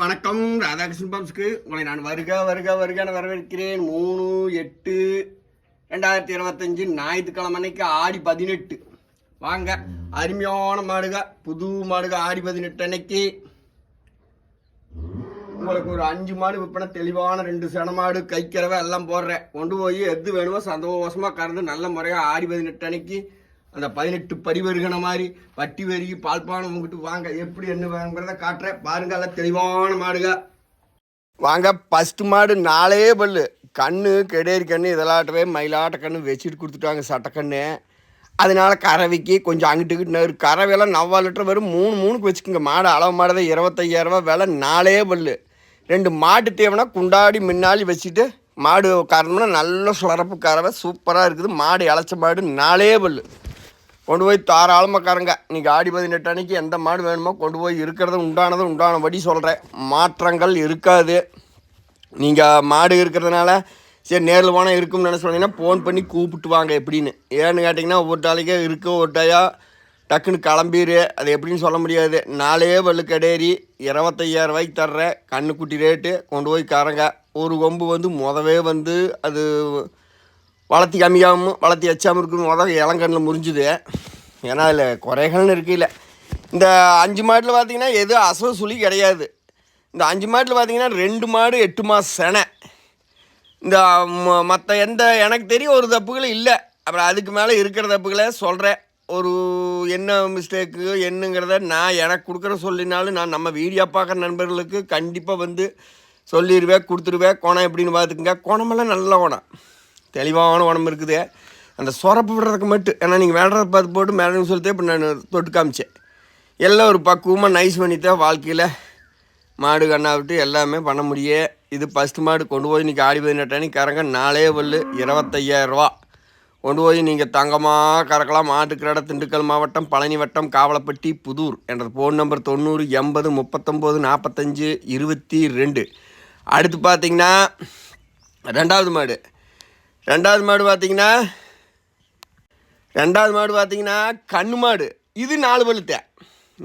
வணக்கம் ராதாகிருஷ்ணன் பாப்ஸ்க்கு உங்களை நான் வருக வருக வருகன்னு வரவேற்கிறேன். மூணு எட்டு ரெண்டாயிரத்தி இருபத்தஞ்சு ஞாயிற்றுக்கிழமை அன்னைக்கு ஆடி பதினெட்டு. வாங்க அருமையான மாடுக புது மாடுக ஆடி பதினெட்டு அன்னைக்கு. உங்களுக்கு ஒரு அஞ்சு மாடு விற்பனை தெளிவான ரெண்டு சென மாடு கைக்கிறவ எல்லாம் போடுறேன். கொண்டு போய் எது வேணுமோ சந்தோஷமாக கறந்து நல்ல முறையாக ஆடி பதினெட்டு அன்னைக்கு அந்த பதினெட்டு படி வருகிற மாதிரி வட்டி வரி பால்பானம் உங்ககிட்ட வாங்க. எப்படி என்ன வாங்குறத காட்டுறேன். பாருங்க எல்லாம் தெளிவான மாடுங்க வாங்க ஃபஸ்ட்டு மாடு நாலே பல்லு. கண்ணு கெடேரி கண்ணு இதெல்லாட்டவே மயிலாட்ட கண்ணு வச்சுட்டு கொடுத்துட்டாங்க சட்டக்கண்ணு. அதனால கறவைக்கு கொஞ்சம் அங்கிட்டு இங்கிட்டு கறவையெல்லாம் நவ்வா லிட்டர் வரும் மூணு மூணுக்கு வச்சுக்கோங்க. மாடு அளவு மாடு தான் இருபத்தையாயிரரூபா விலை நாலே பல்லு. ரெண்டு மாட்டு தேவைன்னா குண்டாடி முன்னாடி வச்சுட்டு மாடு காரணம்னா நல்ல சுரப்பு கறவை. சூப்பராக இருக்குது. மாடு இளைச்ச மாடு நாலே பல்லு. கொண்டு போய் தாராளமாக கறங்க இன்றைக்கி ஆடி பதினெட்டு அன்னைக்கு எந்த மாடு வேணுமோ கொண்டு போய் இருக்கிறது உண்டானது உண்டானபடி சொல்கிறேன் மாற்றங்கள் இருக்காது. நீங்கள் மாடு இருக்கிறதுனால சரி நேரில் போனால் இருக்கும்னு நினச்சி சொன்னீங்கன்னா ஃபோன் பண்ணி கூப்பிட்டு வாங்க எப்படின்னு. ஏன்னு கேட்டிங்கன்னா ஒவ்வொரு நாளைக்கே இருக்க ஒரு டக்குன்னு கிளம்பிடு அது எப்படின்னு சொல்ல முடியாது. நாலே வல்லு கடையேறி இருபத்தையாயிரம் ரூபாய்க்கு தர்றேன். கண்ணுக்குட்டி ரேட்டு கொண்டு போய் கறங்க ஒரு கொம்பு வந்து முதவே வந்து அது வளர்த்தி கம்மியாகவும் வளர்த்தி வச்சாமல் இருக்கணும் உதவி இளங்கண்ணில் முறிஞ்சுது. ஏன்னா அதில் குறைகள்னு இருக்கையில் இந்த அஞ்சு மாட்டில் பார்த்தீங்கன்னா எதுவும் அசவு சுழி கிடையாது. இந்த அஞ்சு மாட்டில் பார்த்தீங்கன்னா ரெண்டு மாடு எட்டு மாதம் செனை. இந்த மற்ற எந்த எனக்கு தெரியும் ஒரு தப்புகளும் இல்லை. அப்புறம் அதுக்கு மேலே இருக்கிற தப்புகளை சொல்கிறேன் ஒரு என்ன மிஸ்டேக்கு என்னங்கிறத நான் எனக்கு கொடுக்குற சொல்லினாலும் நான் நம்ம வீடியோ பார்க்குற நண்பர்களுக்கு கண்டிப்பாக வந்து சொல்லிடுவேன் கொடுத்துருவேன். குணம் எப்படின்னு பார்த்துக்குங்க குணமெல்லாம் நல்ல குணம். தெளிவான உடம்பு இருக்குது. அந்த சொரப்பு விடுறதுக்கு மட்டும் ஏன்னா நீங்கள் வேடுறத பார்த்து போட்டு மேடம் சொல்லிட்டு இப்போ நான் தொட்டு காமிச்சேன். எல்லாம் ஒரு பக்குவமாக நைஸ் பண்ணித்தான் வாழ்க்கையில் மாடு கண்ணா விட்டு எல்லாமே பண்ண முடியே. இது ஃபஸ்ட்டு மாடு கொண்டு போய் இன்றைக்கி ஆடி பதினெட்டானி கறங்க நாலே பல்லு இருபத்தையாயிரரூவா கொண்டு போய் நீங்கள் தங்கமாக கறக்கலாம். மாட்டுக்கிரட திண்டுக்கல் மாவட்டம் பழனி வட்டம் காவலப்பட்டி புதூர் என்ற ஃபோன் நம்பர் தொண்ணூறு எண்பது முப்பத்தொம்போது நாற்பத்தஞ்சு இருபத்தி ரெண்டு. அடுத்து பார்த்தீங்கன்னா ரெண்டாவது மாடு. ரெண்டாவது மாடு பார்த்தீங்கன்னா ரெண்டாவது மாடு பார்த்தீங்கன்னா கண்ணு மாடு. இது நாலு பல்லுத்த.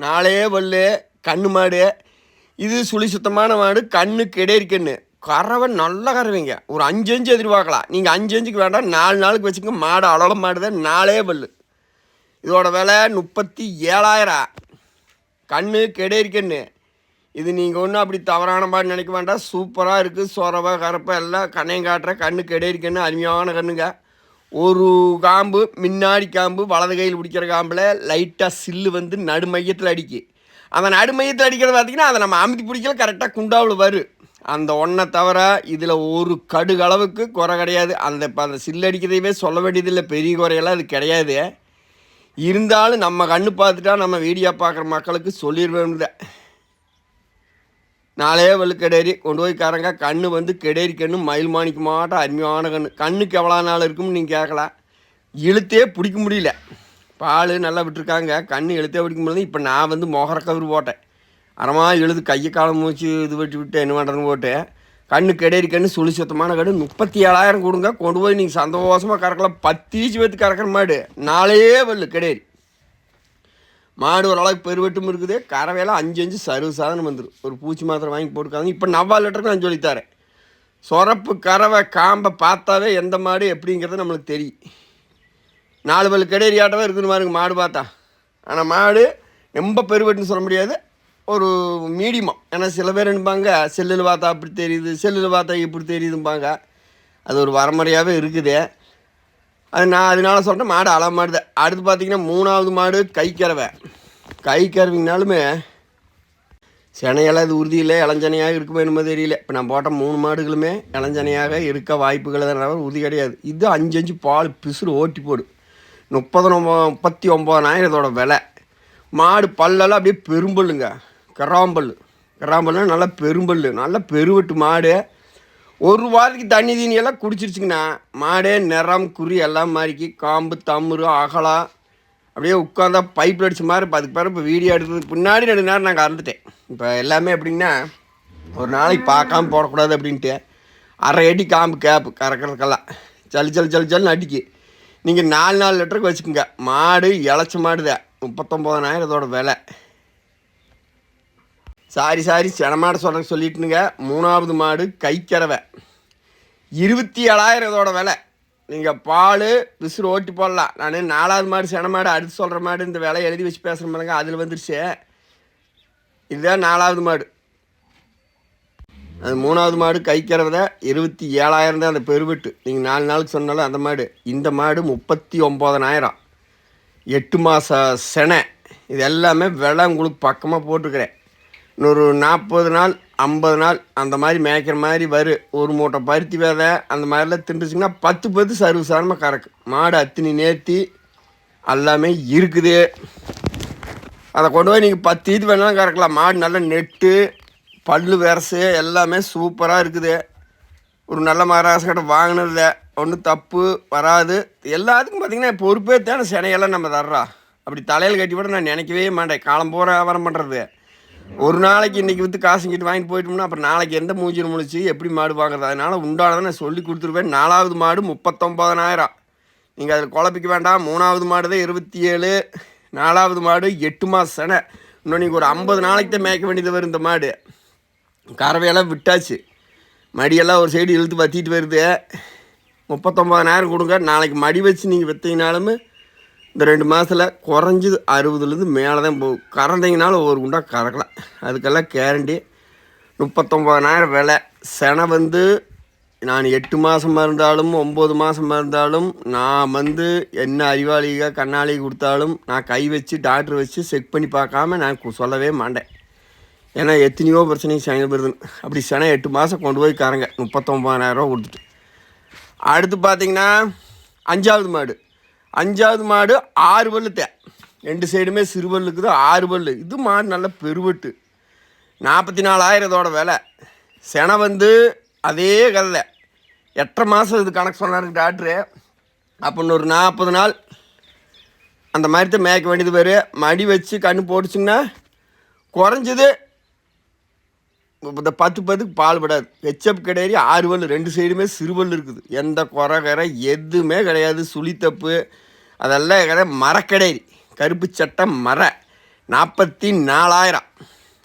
நாலே பல்லு கண்ணு மாடு. இது சுழி சுத்தமான மாடு கண்ணு கெடேரி கண்ணு. கறவை நல்லா கறவைங்க. ஒரு அஞ்சு அஞ்சு எதிர்பார்க்கலாம். நீங்கள் அஞ்சு அஞ்சுக்கு வேண்டாம் நாலு நாளுக்கு வச்சுக்கோங்க. மாடு அழல மாடு தான் நாலே பல்லு. இதோட விலை முப்பத்தி ஏழாயிரம். கண்ணு கெடேரி கண்ணு. இது நீங்கள் ஒன்றும் அப்படி தவறான மாதிரி நினைக்க வேண்டாம். சூப்பராக இருக்குது சொரவை கரப்பை எல்லாம் கண்ணையும் காட்டுற கண்ணு கெடேரி அருமையான கண்ணுங்க. ஒரு காம்பு முன்னாடி காம்பு வலது கையில் பிடிக்கிற காம்பில் லைட்டாக சில்லு வந்து நடு மையத்தில் அடிக்கு. அந்த நடு மையத்தில் அடிக்கிறது பார்த்திங்கன்னா அதை நம்ம அமைதி பிடிக்கல கரெக்டாக குண்டாவில் வரும் அந்த ஒன்றை தவிர இதில் ஒரு கடுகளவுக்கு குறை கிடையாது. அந்த இப்போ அந்த சில்லு அடிக்கிறதையுமே சொல்ல வேண்டியதில்லை. பெரிய குறையெல்லாம் அது கிடையாது. இருந்தாலும் நம்ம கண்ணு பார்த்துட்டா நம்ம வீடியோ பார்க்குற மக்களுக்கு சொல்லிடுவேன் நாளே வலு கெடேரி கொண்டு போய் கறங்க. கண்ணு வந்து கெடேரி கண்ணு மயில் மாணிக்க மாட்டோம் அருமையான கண்ணு. கண்ணுக்கு எவ்வளோ நாள் இருக்கும்னு நீங்கள் கேட்கலாம் இழுத்தே பிடிக்க முடியல. பால் நல்லா விட்டுருக்காங்க. கண்ணு இழுத்தே பிடிக்க முடியல. இப்போ நான் வந்து மொகர கவர் போட்டேன். அறமாக எழுது கையை காலம் மூச்சு இது வெட்டி விட்டு என்ன பண்ணுறதுன்னு போட்டு கண்ணு கெடேரி கண்ணு சுழி சுத்தமான கண்ணு. முப்பத்தி ஏழாயிரம் கொடுங்க. கொண்டு போய் நீங்கள் சந்தோஷமாக கறக்கலாம். பத்து ஈச்சு வச்சு கறக்கிற மாடு நாளே வல்லு கெடேரி. மாடு ஓரளவுக்கு பெருவெட்டும் இருக்குது. கறவையெல்லாம் அஞ்சு அஞ்சு சர்வ சாதனம் வந்துடும் ஒரு பூச்சி மாத்திரம் வாங்கி போட்டுக்காங்க இப்போ நவ்வா லிட்டருக்கு நான் சொல்லித்தரேன். சொரப்பு கறவை காம்பை பார்த்தாவே எந்த மாடு எப்படிங்கிறது நம்மளுக்கு தெரியும். நாலு பல்லு கெடேரியாட்டவே இருக்குது பாருங்க மாடு பார்த்தா. ஆனால் மாடு ரொம்ப பெருவெட்டுன்னு சொல்ல முடியாது. ஒரு மீடியமாக ஏன்னா சில பேர் என்பாங்க செல்லில் பார்த்தா அப்படி தெரியுது செல்லில் பார்த்தா இப்படி தெரியுதும்பாங்க. அது ஒரு வரமுறையாகவே இருக்குது. அது நான் அதனால சொல்கிறேன் மாடு அளவு மாடுது அடுத்து பார்த்திங்கன்னா மூணாவது மாடு கை கறவை கை கறவிங்கனாலுமே சினையெல்லாம் இது உறுதி இல்லை இளஞ்சனையாக இருக்குமோ என்னமோ தெரியல. இப்போ நான் போட்ட மூணு மாடுகளுமே இளஞ்சனையாக இருக்க வாய்ப்புகள் தான் உறுதி கிடையாது. இது அஞ்சு அஞ்சு பால் பிசுறு ஓட்டி போடும் முப்பது முப்பத்தி ஒம்பதனாயிரம் இதோட விலை. மாடு பல்லெல்லாம் அப்படியே பெரும்பல்லுங்க. கராம்பல் கராம்பல்னா நல்லா பெரும்பல் நல்லா பெருவெட்டு மாடு. ஒரு வாரத்துக்கு தண்ணி தீனி எல்லாம் குடிச்சிருச்சுங்கண்ணா மாடே நிறம் குறி எல்லாம் மாறிக்கி காம்பு தம்முரு அகலா அப்படியே உட்காந்தா பைப் அடிச்ச மாதிரி இப்போ அதுக்கு பிறகு இப்போ வீடியோ எடுத்ததுக்கு பின்னாடி ரெண்டு நேரம் நாங்கள் கறந்துட்டேன். இப்போ எல்லாமே எப்படின்னா ஒரு நாளைக்கு பார்க்காம போடக்கூடாது அப்படின்ட்டு அரை அடி காம்பு கேப்பு கறக்கிறதுக்கெல்லாம். ஜல் ஜல் ஜல் ஜல்னு அடிக்கு. நீங்கள் நாலு நாலு லிட்டருக்கு வச்சுக்கோங்க. மாடு இளைச்ச மாடுதான். முப்பத்தொம்போதனாயிரம் இதோட விலை. சாரி சாரி செனமாட சொல்கிற சொல்லிட்டுனுங்க. மூணாவது மாடு கைக்கறவை இருபத்தி ஏழாயிரம் இதோட விலை. நீங்கள் பால் விசிறு ஓட்டி போடலாம். நான் நாலாவது மாடு சென மாடு அடுத்து சொல்கிற மாடு இந்த விலை எழுதி வச்சு பேசுகிற மாதிரிங்க அதில் வந்துருச்சு. இதுதான் நாலாவது மாடு. அது மூணாவது மாடு கைக்கிறத இருபத்தி ஏழாயிரம் தான் அந்த பெருவெட்டு. நீங்கள் நாலு நாளுக்கு சொன்னாலும் அந்த மாடு. இந்த மாடு முப்பத்தி ஒம்பதனாயிரம் எட்டு மாத செனை. இது எல்லாமே விலை உங்களுக்கு பக்கமாக போட்டிருக்கிறேன். இன்னொரு நாற்பது நாள் ஐம்பது நாள் அந்த மாதிரி மேய்க்கிற மாதிரி வரும் ஒரு மூட்டை பருத்தி விதை அந்த மாதிரிலாம் தின்றுச்சிங்கன்னா பத்து பத்து சர்வசாரமாக கறக்கு. மாடு அத்தினி நேர்த்தி எல்லாமே இருக்குது. அதை கொண்டு போய் நீங்கள் பத்து இது வேணாலும் கறக்கலாம். மாடு நல்லா நெட்டு பல்லு வெரசு எல்லாமே சூப்பராக இருக்குது. ஒரு நல்ல மகாராஷ்டிர வாங்கினதில்ல ஒன்றும் தப்பு வராது. எல்லாத்துக்கும் பார்த்திங்கன்னா பொறுப்பே தானே சினையெல்லாம் நம்ம தர்றா. அப்படி தலையில் கட்டி விட நான் நினைக்கவே மாட்டேன். காலம் போகிற வியாபாரம் பண்ணுறது ஒரு நாளைக்கு இன்றைக்கி விற்று காசு கிட்டு வாங்கிட்டு போயிட்டோம்னா அப்புறம் நாளைக்கு எந்த மூஞ்சியில் முடிச்சு எப்படி மாடு வாங்குறது அதனால் உண்டானதை நான் சொல்லி கொடுத்துருவேன். நாலாவது மாடு முப்பத்தொம்பதனாயிரம் நீங்கள் அதில் குழப்பிக்க வேண்டாம். மூணாவது மாடு தான் இருபத்தி ஏழு நாலாவது மாடு எட்டு மாதம் செனை. இன்னும் நீங்கள் ஒரு ஐம்பது நாளைக்கு தான் மேய்க்க வேண்டியது வரும் இந்த மாடு. கறவையெல்லாம் விட்டாச்சு. மடியெல்லாம் ஒரு சைடு இழுத்து பற்றிட்டு வருது. முப்பத்தொம்பதனாயிரம் கொடுங்க. நாளைக்கு மடி வச்சு நீங்கள் விற்றீங்கனாலுமே இந்த ரெண்டு மாதத்தில் குறைஞ்சது அறுபதுலேருந்து மேலே தான் போகும் கறந்தீங்கனாலும் ஒரு குண்டா கறக்கலாம். அதுக்கெல்லாம் கேரண்டி முப்பத்தொம்பதனாயிரம் விலை. செனை வந்து நான் எட்டு மாதமாக இருந்தாலும் ஒம்பது மாதமாக இருந்தாலும் நான் வந்து என்ன அறிவாளிக கண்ணாளி கொடுத்தாலும் நான் கை வச்சு டாக்டர் வச்சு செக் பண்ணி பார்க்காம நான் சொல்லவே மாட்டேன். ஏன்னா எத்தனையோ பிரச்சனை செயல்படுதுன்னு அப்படி செனை எட்டு மாதம் கொண்டு போய் கறங்க. முப்பத்தொம்பதாயிரரூவா கொடுத்துட்டு. அடுத்து பார்த்தீங்கன்னா அஞ்சாவது மாடு. அஞ்சாவது மாடு ஆறு பல்லு தே ரெண்டு சைடுமே சிறு ஆறு பல்லு. இது மாடு நல்ல பெருவெட்டு. நாற்பத்தி நாலாயிரத்தோட விலை. செனை வந்து அதே கதை எட்டரை மாதம் இது கணக்கு சொன்னார் டாக்டரு. அப்போ ஒரு நாற்பது நாள். அந்த மாதிரி தான் மேய்க்க வேண்டியது வரும் மடி வச்சு கண்ணு போட்டுச்சுங்கன்னா குறைஞ்சது இந்த பத்து பத்துக்கு பால் படாது. ஹெச்எப் கிடையாது ஆறு ரெண்டு சைடுமே சிறுவல் இருக்குது. எந்த குறை கரை எதுவுமே கிடையாது. சுழித்தப்பு அதெல்லாம் கிடையாது. மரக்கடையரி கருப்பு சட்டை மர நாற்பத்தி நாலாயிரம்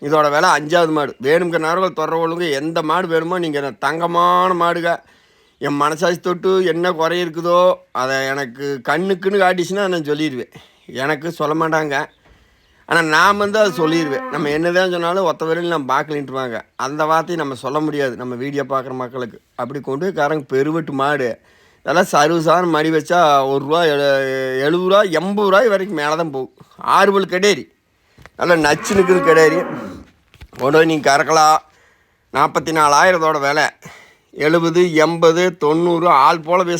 இதோட விலை அஞ்சாவது மாடு. வேணுங்கிற நேரம் தொடர்புகளுங்க எந்த மாடு வேணுமோ நீங்கள் தங்கமான மாடுங்க. என் மனசாட்சி தொட்டு என்ன குறை இருக்குதோ அதை எனக்கு கண்ணுக்குன்னு காட்டிச்சுன்னா நான் சொல்லிடுவேன். எனக்கு சொல்ல மாட்டாங்க. ஆனால் நான் வந்து அதை சொல்லிடுவேன் நம்ம என்ன தான் சொன்னாலும் ஒத்த வரையில் நம்ம பார்க்கலின்ட்டுவாங்க. அந்த வார்த்தையை நம்ம சொல்ல முடியாது. நம்ம வீடியோ பார்க்குற மக்களுக்கு. அப்படி கொண்டு போய் காரங்க பெருவெட்டு மாடு. இதெல்லாம் சர்வசாரம் மடி வச்சா ஒரு ரூபா எழு எழுபது ரூபா எண்பது ரூபாய் வரைக்கும் மேலே தான் போகும். ஆறுபல் கிடையாது நல்லா நச்சு நிற்கிறது கிடையாது கொண்டு போய் நீங்கள் கறக்கலாம். நாற்பத்தி நாலாயிரத்தோட விலை. எழுபது எண்பது தொண்ணூறு ஆள் போல் பேச